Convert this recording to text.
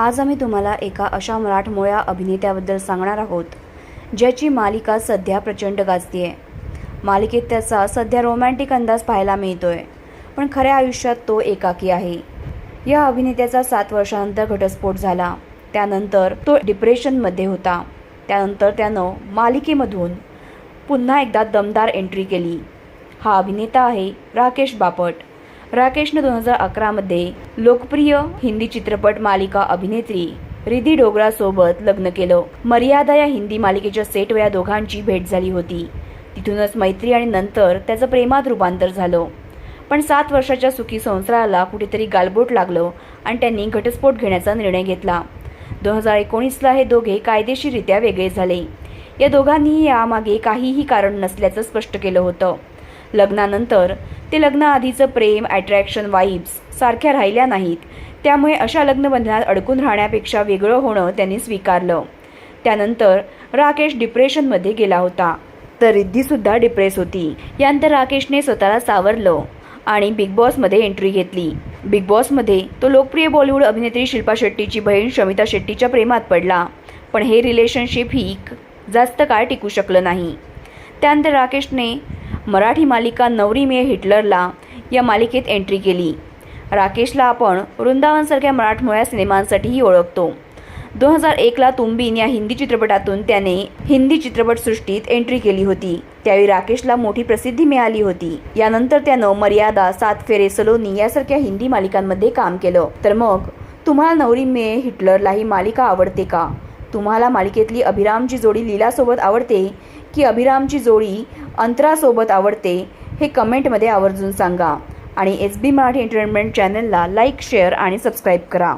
आज आम्ही तुम्हाला एका अशा मराठमोळ्या अभिनेत्याबद्दल सांगणार आहोत ज्याची मालिका सध्या प्रचंड गाजतीये. मालिकेत त्याचा सध्या रोमॅन्टिक अंदाज पाहायला मिळतोय पण खऱ्या आयुष्यात तो एकाकी आहे. या अभिनेत्याचा सात वर्षानंतर घटस्फोट झाला. त्यानंतर तो डिप्रेशनमध्ये होता. त्यानंतर त्यानं मालिकेमधून पुन्हा एकदा दमदार एंट्री केली. हा अभिनेता आहे राकेश बापट. राकेशनं दोन हजार अकरामध्ये लोकप्रिय हिंदी चित्रपट मालिका अभिनेत्री रिधी डोगरासोबत लग्न केलं. मर्यादा या हिंदी मालिकेच्या सेटवर या दोघांची भेट झाली होती. तिथूनच मैत्री आणि नंतर त्याचं प्रेमात रूपांतर झालं. पण सात वर्षाच्या सुखी संसाराला कुठेतरी गालबोट लागलं आणि त्यांनी घटस्फोट घेण्याचा निर्णय घेतला. दोन हजार एकोणीसला हे दोघे कायदेशीररित्या वेगळे झाले. या दोघांनीही यामागे काहीही कारण नसल्याचं स्पष्ट केलं होतं. लग्नानंतर ते लग्नाआधीचं प्रेम अट्रॅक्शन वाईब्स सारख्या राहिल्या नाहीत. त्यामुळे अशा लग्नबंधनात अडकून राहण्यापेक्षा वेगळं होणं त्यांनी स्वीकारलं. त्यानंतर राकेश डिप्रेशनमध्ये गेला होता. तर रिद्धीसुद्धा डिप्रेस होती. यानंतर राकेशने स्वतःला सावरलं आणि बिग बॉसमध्ये एंट्री घेतली. बिग बॉसमध्ये तो लोकप्रिय बॉलिवूड अभिनेत्री शिल्पा शेट्टीची बहीण शमिता शेट्टीच्या प्रेमात पडला. पण हे रिलेशनशिप ही जास्त काळ टिकू शकलं नाही. त्यानंतर राकेशने मराठी मालिका नवरी मे हिटलरला या मालिकेत एंट्री केली. राकेशला आपण वृंदावनसारख्या मराठमोळ्या सिनेमांसाठीही ओळखतो. दोन हजार एकला तुंबीन या हिंदी चित्रपटातून त्याने हिंदी चित्रपटसृष्टीत एंट्री केली होती. त्यावेळी राकेशला मोठी प्रसिद्धी मिळाली होती. यानंतर त्यानं मर्यादा सात फेरे सलोनी यासारख्या हिंदी मालिकांमध्ये काम केलं. तर मग तुम्हाला नवरी मे हिटलरला ही मालिका आवडते का? तुम्हाला मालिकेतली अभिरामची जोडी लीलासोबत आवडते की अभिरामची जोडी अंतरासोबत आवडते हे कमेंटमध्ये आवर्जून सांगा. आणि एस बी मराठी एंटरटेनमेंट चॅनलला लाईक शेअर आणि सबस्क्राईब करा.